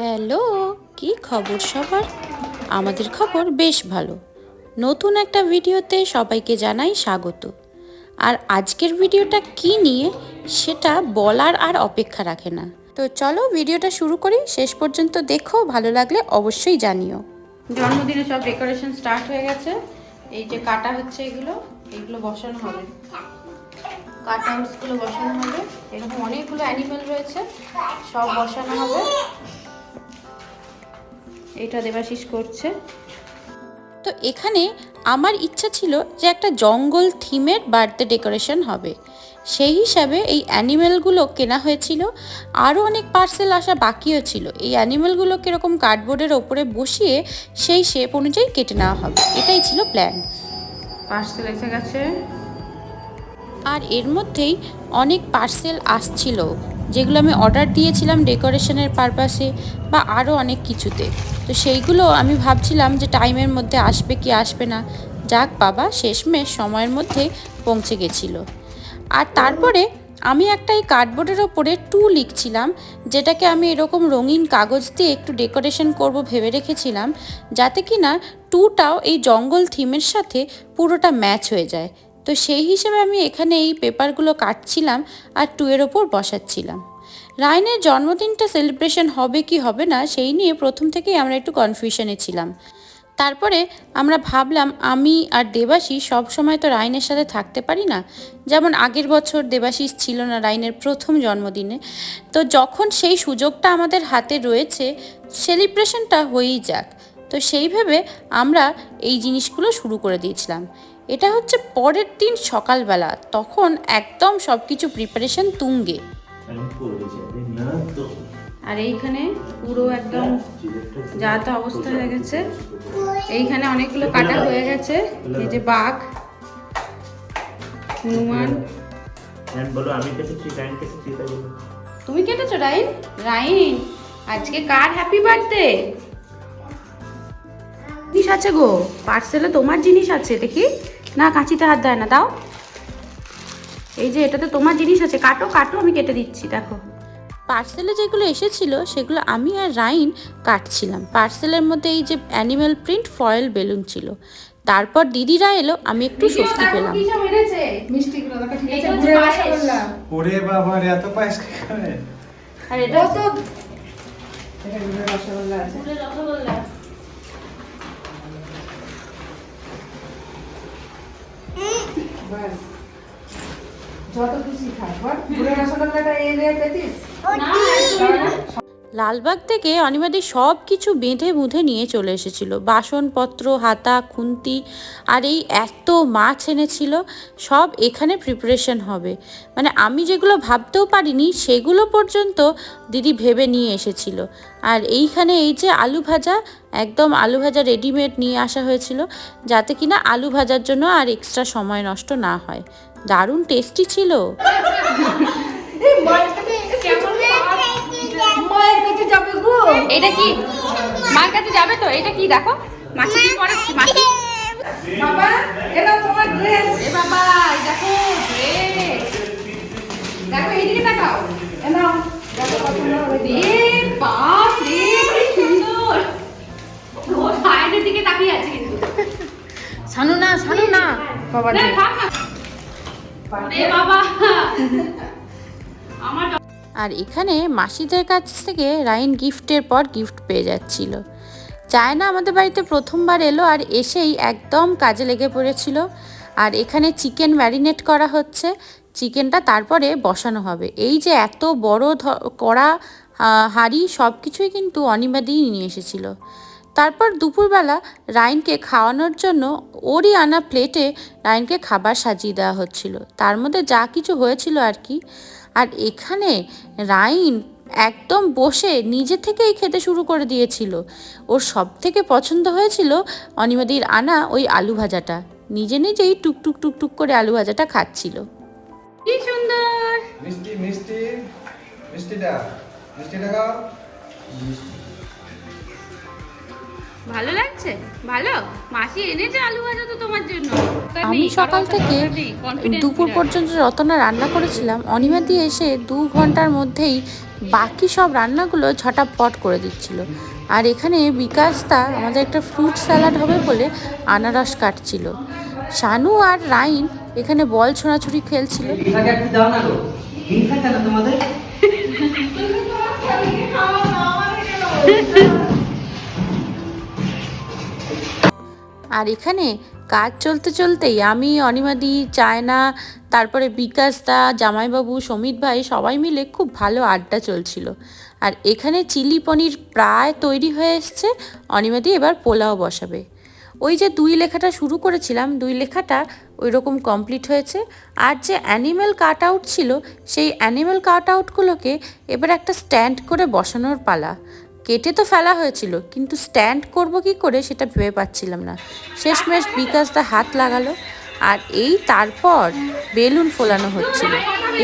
Hello, কি খবর সবার? আমাদের খবর বেশ ভালো। নতুন একটা ভিডিওতে সবাইকে জানাই স্বাগত। আর আজকের ভিডিওটা কি নিয়ে সেটা বলার আর অপেক্ষা রাখে না। তো চলো ভিডিওটা শুরু করি, শেষ পর্যন্ত দেখো, ভালো লাগলে অবশ্যই জানিও। জন্মদিনে সব ডেকোরেশন স্টার্ট হয়ে গেছে। এই যে কাটা হচ্ছে এগুলো এগুলো বসানো হবে। কাট আউটসগুলো বসানো হবে। এরকম অনেকগুলো অ্যানিমেল রয়েছে, সব বসানো হবে। এটা দেবাশিস করছে। তো এখানে আমার ইচ্ছা ছিল যে একটা জঙ্গল থিমের বার্থডে ডেকোরেশন হবে। সেই হিসাবে এই অ্যানিমেলগুলো কেনা হয়েছিল। আরও অনেক পার্সেল আসা বাকিও ছিল। এই অ্যানিমেলগুলো কীরকম কার্ডবোর্ডের ওপরে বসিয়ে সেই শেপ অনুযায়ী কেটে নেওয়া হবে। এটাই ছিল প্ল্যান। পার্সেল এসে গেছে। আর এর মধ্যেই অনেক পার্সেল আসছিল। যেগুলো আমি অর্ডার দিয়েছিলাম ডেকোরেশনের পারপাসে বা আরও অনেক কিছুতে। তো সেইগুলো আমি ভাবছিলাম যে টাইমের মধ্যে আসবে কি আসবে না। যাক বাবা, শেষমেশ সময়ের মধ্যে পৌঁছে গেছিল। আর তারপরে আমি একটা এই কার্ডবোর্ডের ওপরে টু লিখছিলাম, যেটাকে আমি এরকম রঙিন কাগজ দিয়ে একটু ডেকোরেশন করব ভেবে রেখেছিলাম, যাতে কি না টুটাও এই জঙ্গল থিমের সাথে পুরোটা ম্যাচ হয়ে যায়। তো সেই হিসেবে আমি এখানে এই পেপারগুলো কাটছিলাম আর টু এর ওপর বসাচ্ছিলাম। রায়নের জন্মদিনটা সেলিব্রেশন হবে কি হবে না সেই নিয়ে প্রথম থেকেই আমরা একটু কনফিউশনে ছিলাম। তারপরে আমরা ভাবলাম আমি আর দেবাশিস সব সময় তো রাইনের সাথে থাকতে পারি না। যেমন আগের বছর দেবাশিস ছিল না রাইনের প্রথম জন্মদিনে। তো যখন সেই সুযোগটা আমাদের হাতে রয়েছে সেলিব্রেশনটা হয়েই যাক। তো সেই ভেবে আমরা এই জিনিসগুলো শুরু করে দিয়েছিলাম। এটা হচ্ছে পরের দিন সকালবেলা, তখন একদম সব কিছু প্রিপারেশন তুঙ্গে। আর এইখানে পুরো একদম যা তা অবস্থা হয়ে গেছে। এইখানে অনেকগুলো কাটা হয়ে গেছে, এই যে বাঘ, হনুমান। তুমি কেটেছো, রাইন? রাইন, আজকে কার হ্যাপি বার্থডে জিনিস আছে গো পার্সেলে তোমার জিনিস আছে, দেখি। না কাঁচিতে হাত দেয় না দাও। এই যে এটাতে তোমার জিনিস আছে কাটো কাটো আমি কেটে দিচ্ছি দেখো। পার্সেলে যেগুলো এসেছিল সেগুলো আমি আর রাইন কাটছিলাম। পার্সেলের মধ্যে এই যে অ্যানিম্যাল প্রিন্ট ফয়েল বেলুন ছিল। তারপর দিদিরা এলো আমি একটু স্বস্তি পেলাম। ওরে বাবা রে এত পায়েস আর এটা ঘুরে রসগোল্লা। যত রে পেতিস? লালবাগ থেকে অনিমাদি সব কিছু বেঁধে বুঁধে নিয়ে চলে এসেছিল। বাসনপত্র, হাতা, খুন্তি আর এই এত মাছ এনেছিল, সব এখানে প্রিপারেশন হবে। মানে আমি যেগুলো ভাবতেও পারিনি, সেগুলো পর্যন্ত দিদি ভেবে নিয়ে এসেছিল। আর এইখানে এই যে আলু ভাজা, একদম আলু ভাজা রেডিমেড নিয়ে আসা হয়েছিল, যাতে কিনা আলু ভাজার জন্য আর এক্সট্রা সময় নষ্ট না হয়। দারুণ টেস্টি ছিল। এটা কি? মার কাছে যাবে তো? এটা কি? দেখো। মাসি কি পড়াচ্ছে? মাসি? বাবা এটা তোমার ড্রেস এ বাবা এই দেখো ড্রেস দেখো এইদিকে তাকাও। এ নাও। দেখো পছন্দ হবে কি? রে বাপ রে কি সুন্দর। ও সাইডের দিকে তাকিয়ে আছে কিন্তু। শানু না শানু না। বাবা থাক রে বাবা। আর এখানে মাসিদের কাছ থেকে রাইন গিফটের পর গিফট পেয়ে যাচ্ছিল। চায়না আমাদের বাড়িতে প্রথমবার এলো আর এসেই একদম কাজে লেগে পড়েছিল। আর এখানে চিকেন ম্যারিনেট করা হচ্ছে। চিকেনটা তারপরে বসানো হবে। এই যে এত বড় কড়া হাঁড়ি সব কিছুই কিন্তু অনিমাদিই নিয়ে এসেছিল। তারপর দুপুরবেলা রাইনকে খাওয়ানোর জন্য ওরই আনা প্লেটে রাইনকে খাবার সাজিয়ে দেওয়া হচ্ছিল। তার মধ্যে যা কিছু হয়েছিল আর কি। আর এখানে রাইন একদম বসে নিজে থেকেই খেতে শুরু করে দিয়েছিল। ওর সব থেকে পছন্দ হয়েছিল অনিমাদির আনা ওই আলু ভাজাটা। নিজে নিজেই টুকটুক টুকটুক করে আলু ভাজাটা খাচ্ছিল। কি সুন্দর! মিষ্টি মিষ্টি মিষ্টিটা মিষ্টিটা খাও। ভালো লাগছে? ভালো? মাসি এনেছে আলু ভাজা তো তোমার জন্য। আমি সকাল থেকে দুপুর পর্যন্ত রতনা রান্না করেছিলাম অনিমা দিয়ে এসে দু ঘণ্টার মধ্যেই বাকি সব রান্নাগুলো ঝটাপট করে দিচ্ছিল। আর এখানে বিকাশদা আমাদের একটা ফ্রুট স্যালাড হবে বলে আনারস কাটছিল। শানু আর রাইন এখানে বল ছোঁড়াছুড়ি খেলছিল। তোমাদের? আর এখানে কাজ চলতে চলতেই আমি, অনিমাদি, চায়না, তারপরে বিকাশ দা, জামাইবাবু সমিত ভাই সবাই মিলে খুব ভালো আড্ডা চলছিল। আর এখানে চিলি পনির প্রায় তৈরি হয়ে এসছে, অনিমাদি এবার পোলাও বসাবে। ওই যে দুই লেখাটা শুরু করেছিলাম, দুই লেখাটা ওই রকম কমপ্লিট হয়েছে। আর যে অ্যানিম্যাল কাট আউট ছিল, সেই অ্যানিম্যাল কাট আউটগুলোকে এবার একটা স্ট্যান্ড করে বসানোর পালা। কেটে তো ফেলা হয়েছিল, কিন্তু স্ট্যান্ড করব কি করে সেটা ভেবে পাচ্ছিলাম না। শেষমেশ বিকাশ দা হাত লাগালো আর এই তারপর বেলুন ফোলানো হচ্ছিল।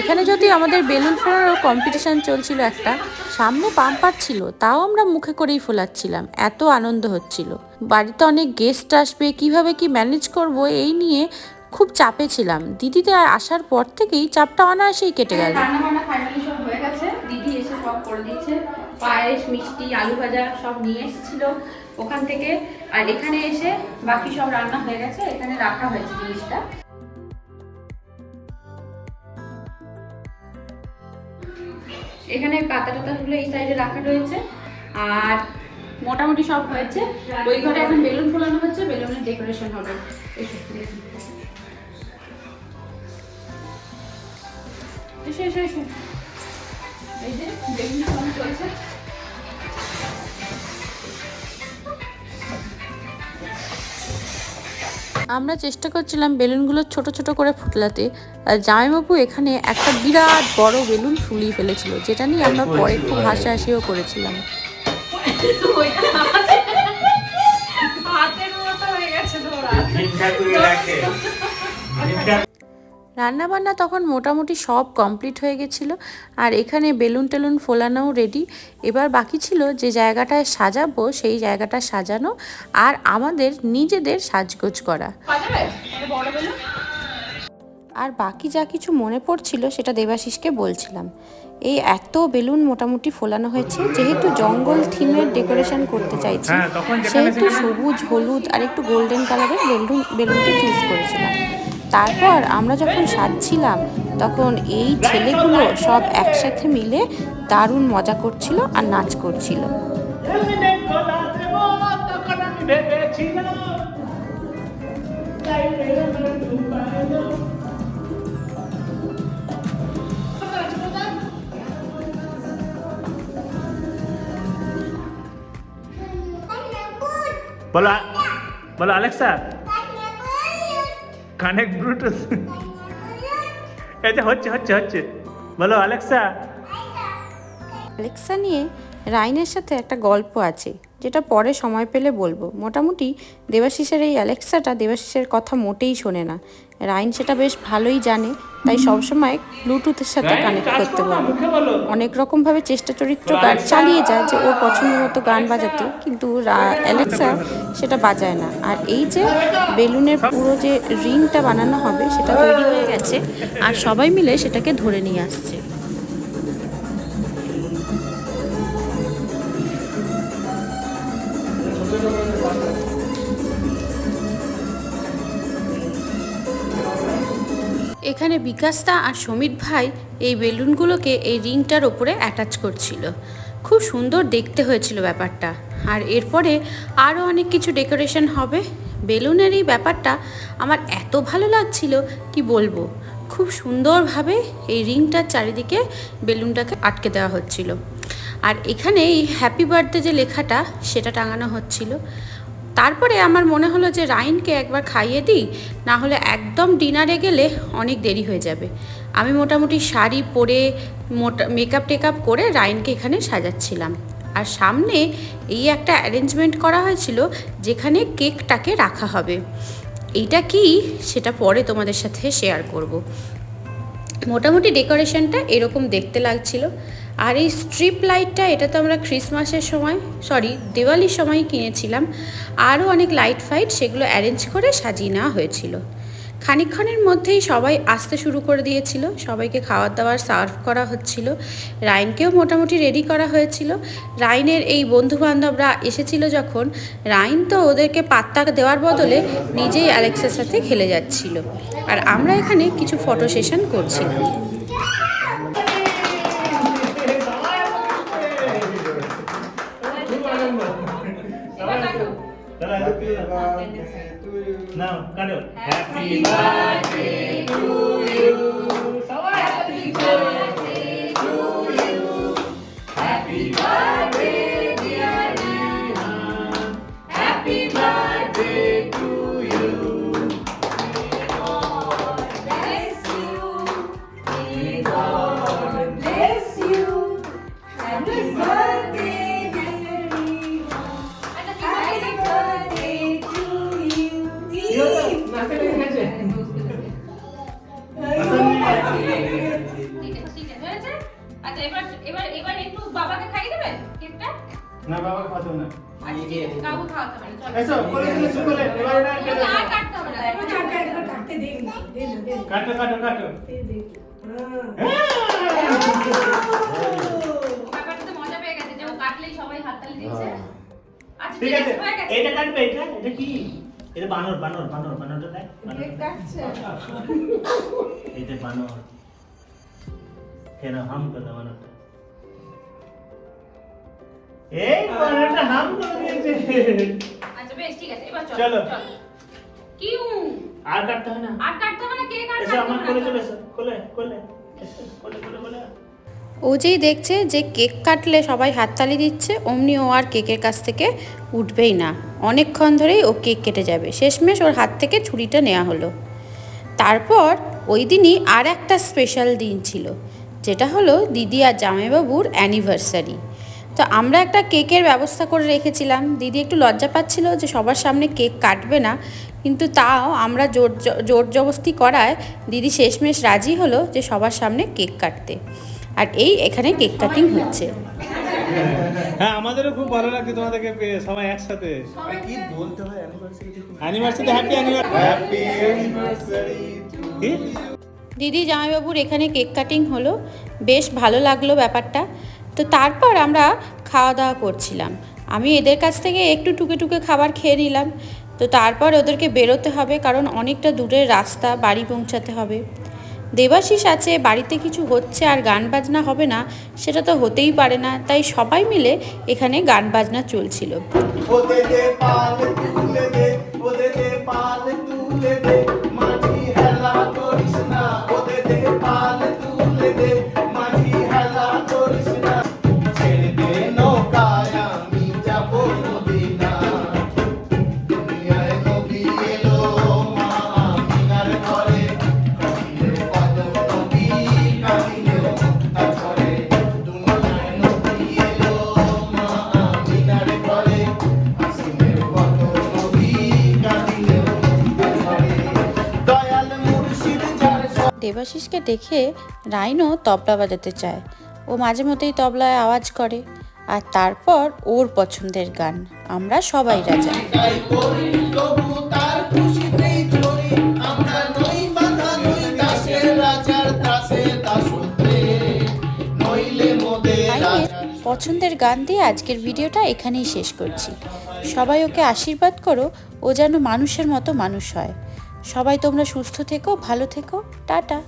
এখানে যদি আমাদের বেলুন ফোলানোর কম্পিটিশান চলছিল একটা, সামনে পাম্পার ছিল, তাও আমরা মুখে করেই ফোলাচ্ছিলাম, এত আনন্দ হচ্ছিল। বাড়িতে অনেক গেস্ট আসবে, কীভাবে কি ম্যানেজ করব এই নিয়ে খুব চাপে ছিলাম। দিদিদের আসার পর থেকেই চাপটা অনায়াসেই কেটে গেল। হয়ে গেছে, দিদি এসে সব করে দিয়েছে। পায়েস মিষ্টি আলু ভাজা সব নিয়ে এসেছিল ওখান থেকে। আর এখানে এসে বাকি সব রান্না হয়ে গেছে এখানে রাখা হয়েছে জিনিসটা। এখানে পাতা টাতাগুলো এই সাইডে রাখা রয়েছে। আর মোটামুটি সব হয়েছে। ওই ঘরে এখন বেলুন ফোলানো হচ্ছে বেলুনের ডেকোরেশন হবে। এসো, এসো এসো এই যে বেলুন ফোলানো চলছে। আমরা চেষ্টা করছিলাম বেলুনগুলো ছোট ছোট করে ফুটলাতে আর জামাইবাবু এখানে একটা বিরাট বড় বেলুন ফুলিয়ে ফেলেছিল যেটা নিয়ে আমরা পরে খুব হাসাহাসিও করেছিলাম। হাতের মতো হয়ে গেছে রান্নাবান্না তখন মোটামুটি সব কমপ্লিট হয়ে গেছিল আর এখানে বেলুন টেলুন ফোলানোও রেডি এবার বাকি ছিল যে জায়গাটায় সাজাবো সেই জায়গাটা সাজানো আর আমাদের নিজেদের সাজগোজ করা। আর বাকি যা কিছু মনে পড়ছিল সেটা দেবাশিসকে বলছিলাম। এই এত বেলুন মোটামুটি ফোলানো হয়েছে যেহেতু জঙ্গল থিমের ডেকোরেশন করতে চাইছি হ্যাঁ, সেহেতু সবুজ হলুদ আর একটু গোল্ডেন কালারের বেলুন বেলুনটি চুজ করেছিলাম। তারপর আমরা যখন সাজছিলাম তখন এই ছেলেগুলো সব একসাথে মিলে দারুণ মজা করছিল আর নাচ করছিল। বলো বলো আলেক্সা। কানেক্ট ব্লুটুথ যে হচ্ছে হচ্ছে হচ্ছে। বলো আলেক্সা অ্যালেক্সা নিয়ে রাইনের সাথে একটা গল্প আছে, যেটা পরে সময় পেলে বলব। মোটামুটি দেবাশিসের এই অ্যালেক্সাটা দেবাশিসের কথা মোটেই শোনে না। রাইন সেটা বেশ ভালোই জানে তাই সবসময় ব্লুটুথের সাথে কানেক্ট করতে বলব অনেক রকমভাবে চেষ্টা চরিত্র গান চালিয়ে যায় যে ওর পছন্দ মতো গান বাজাতে কিন্তু অ্যালেক্সা সেটা বাজায় না। আর এই যে বেলুনের পুরো যে রিংটা বানানো হবে সেটা তৈরি হয়ে গেছে আর সবাই মিলে সেটাকে ধরে নিয়ে আসছে। এখানে বিকাশদা আর সমিত ভাই এই বেলুনগুলোকে এই রিংটার ওপরে অ্যাটাচ করছিল। খুব সুন্দর দেখতে হয়েছিল ব্যাপারটা। আর এরপরে আরও অনেক কিছু ডেকোরেশন হবে। বেলুনের এই ব্যাপারটা আমার এত ভালো লাগছিল, কি বলব? খুব সুন্দরভাবে এই রিংটার চারিদিকে বেলুনটাকে আটকে দেওয়া হচ্ছিল। আর এখানে এই হ্যাপি বার্থডে যে লেখাটা, সেটা টাঙানো হচ্ছিল। তারপরে আমার মনে হলো যে রাইনকে একবার খাইয়ে দিই, না হলে একদম ডিনারে গেলে অনেক দেরি হয়ে যাবে। আমি মোটামুটি শাড়ি পরে মোটা মেকআপ টেকআপ করে রাইনকে এখানে সাজাচ্ছিলাম। আর সামনে এই একটা অ্যারেঞ্জমেন্ট করা হয়েছিল যেখানে কেকটাকে রাখা হবে। এইটা কি? সেটা পরে তোমাদের সাথে শেয়ার করব। মোটামুটি ডেকোরেশনটা এরকম দেখতে লাগছিল। আর এই স্ট্রিপ লাইটটা, এটা তো আমরা ক্রিসমাসের সময় সরি দিওয়ালির সময় কিনেছিলাম। আরও অনেক লাইট ফাইট সেগুলো অ্যারেঞ্জ করে সাজিয়ে নেওয়া হয়েছিল। খানিকক্ষণের মধ্যেই সবাই আসতে শুরু করে দিয়েছিল। সবাইকে খাবার দাবার সার্ভ করা হচ্ছিল। রাইনকেও মোটামুটি রেডি করা হয়েছিল। রাইনের এই বন্ধু বান্ধবরা এসেছিল যখন। রাইন তো ওদেরকে পাত্তা দেওয়ার বদলে নিজেই অ্যালেক্সের সাথে খেলে যাচ্ছিল। আর আমরা এখানে কিছু ফটো সেশন করছিলাম। নাও কাটো হ্যাপি ঠিক ঠিক খাওয়াতে পারে এসো কোলে কোলে কোলে এবার এটা কেটে আর কাটতে হবে না। কাটো কাটো কাটো। ব্যাপারটা তো মজা পেয়ে গেছে যে ও কাটলেই সবাই হাততালি দিচ্ছে। আচ্ছা ঠিক আছে এটা কাটবে এটা এটা কি? এটা বানর বানর বানর বানরটা দেখ বানর। এই যে বানর। কেন হাম করে বানরটা? এই বানরটা হাম করে দিয়েছে। আচ্ছা বেশ ঠিক আছে এবার চলো চলো। চলো। আর কাটতে হয় না? আর কাটতে হবে না? আর এসো আমার কোলে চলে। এসো। কোলে কোলে। কোলে কোলে কোলে। ও যেই দেখছে যে কেক কাটলে সবাই হাততালি দিচ্ছে অমনি ও আর কেকের কাছ থেকে উঠবেই না। অনেকক্ষণ ধরেই ও কেক কেটে যাবে। শেষমেশ ওর হাত থেকে ছুরিটা নেওয়া হলো। তারপর ওই দিনই আর একটা স্পেশাল দিন ছিল যেটা হলো দিদি আর জামাইবাবুর অ্যানিভার্সারি তো আমরা একটা কেকের ব্যবস্থা করে রেখেছিলাম। দিদি একটু লজ্জা পাচ্ছিল যে সবার সামনে কেক কাটবে না কিন্তু তাও আমরা জোর জোর জবস্তি করায় দিদি শেষমেশ রাজি হলো যে সবার সামনে কেক কাটতে। আর এই এখানে কেক কাটিং হচ্ছে। হ্যাঁ আমাদেরও খুব ভালো লাগছে তোমাদেরকে পেয়ে সবাই একসাথে। কি বলতে হয় anniversary happy anniversary happy anniversary কি? দিদি জামাইবাবুর এখানে কেক কাটিং হলো বেশ ভালো লাগল ব্যাপারটা। তো তারপর আমরা খাওয়া দাওয়া করছিলাম। আমি এদের কাছ থেকে একটু টুকে টুকে খাবার খেয়ে নিলাম। তো তারপর ওদেরকে বেরোতে হবে কারণ অনেকটা দূরের রাস্তা, বাড়ি পৌঁছাতে হবে। দেবাশিস আছে, বাড়িতে কিছু হচ্ছে আর গান বাজনা হবে না, সেটা তো হতেই পারে না। তাই সবাই মিলে এখানে গান বাজনা চলছিল। দেবাশিসকে দেখে রাইনও তবলা বাজাতে চায়। ও মাঝে মধ্যেই তবলায় আওয়াজ করে। আর তারপর ওর পছন্দের গান, আমরা সবাই রাজা। পছন্দের গান দিয়ে আজকের ভিডিওটা এখানেই শেষ করছি। সবাই ওকে আশীর্বাদ করো, ও যেন মানুষের মতো মানুষ হয়। সবাই তোমরা সুস্থ থেকো, ভালো থেকো। টাটা।